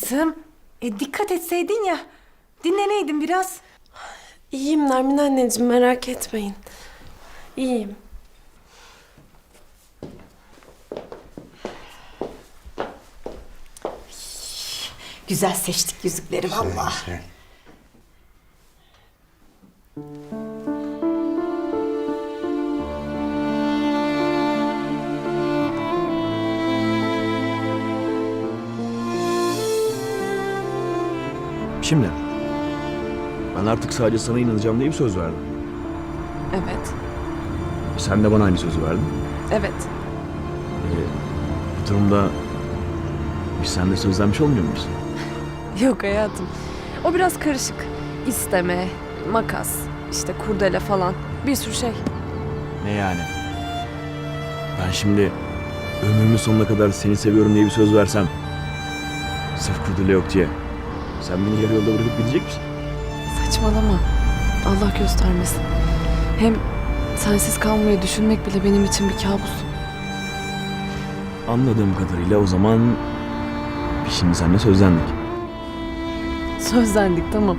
Kızım, e, dikkat etseydin ya. Dinleneydin biraz. İyiyim Nermin anneciğim merak etmeyin. İyiyim. Güzel seçtik yüzükleri vallahi. Şimdi. Ben artık sadece sana inanacağım diye bir söz verdim. Evet. E Sen de bana aynı sözü verdin. Evet. E, bu durumda biz seninle sözlenmiş olmuyor muyuz? Yok hayatım. O biraz karışık. İsteme, makas, işte kurdele falan. Bir sürü şey. Ne yani? Ben şimdi ömrümün sonuna kadar seni seviyorum diye bir söz versem sırf kurdele yok diye sen beni yarı yolda bırakıp gidecek misin? Saçmalama. Allah göstermesin. Hem sensiz kalmayı düşünmek bile benim için bir kabus. Anladığım kadarıyla o zaman biz şimdi seninle sözlendik. Sözlendik tamam.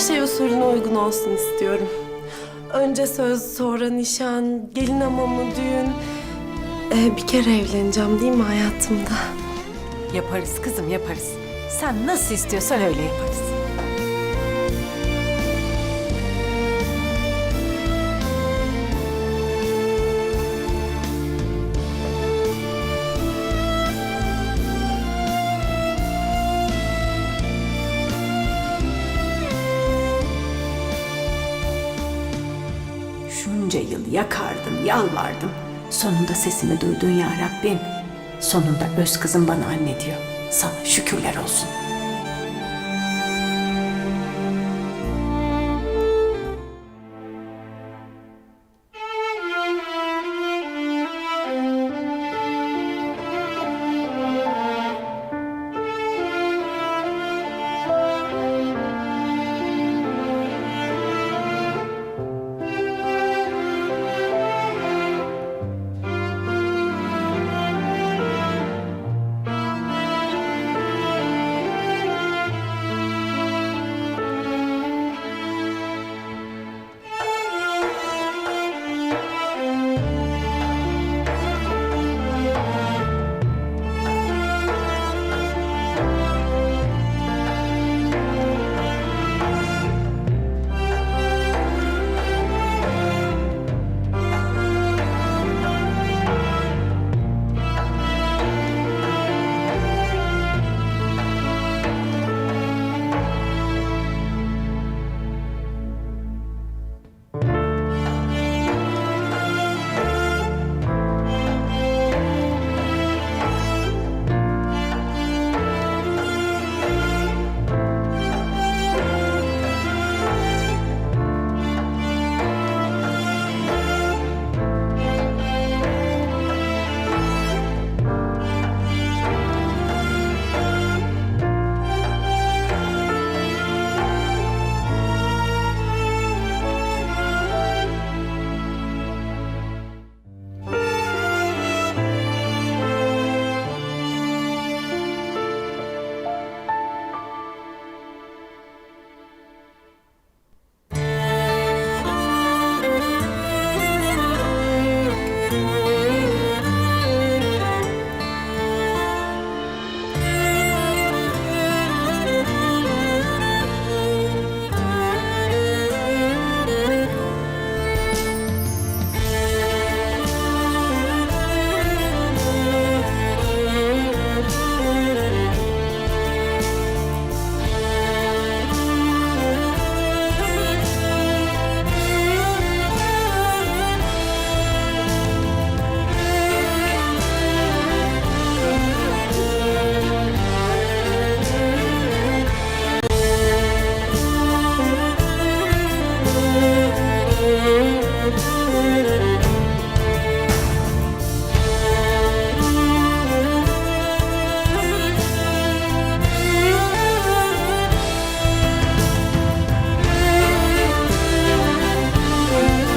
Şey usulüne uygun olsun istiyorum. Önce söz, sonra nişan, gelin hamamı, düğün. Ee, bir kere evleneceğim değil mi hayatımda? Yaparız kızım yaparız. Sen nasıl istiyorsan öyle yaparız. Şunca yıl yakardım, yalvardım. Sonunda sesimi duydun ya Rabbim. Sonunda öz kızım bana anne diyor. Sana şükürler olsun.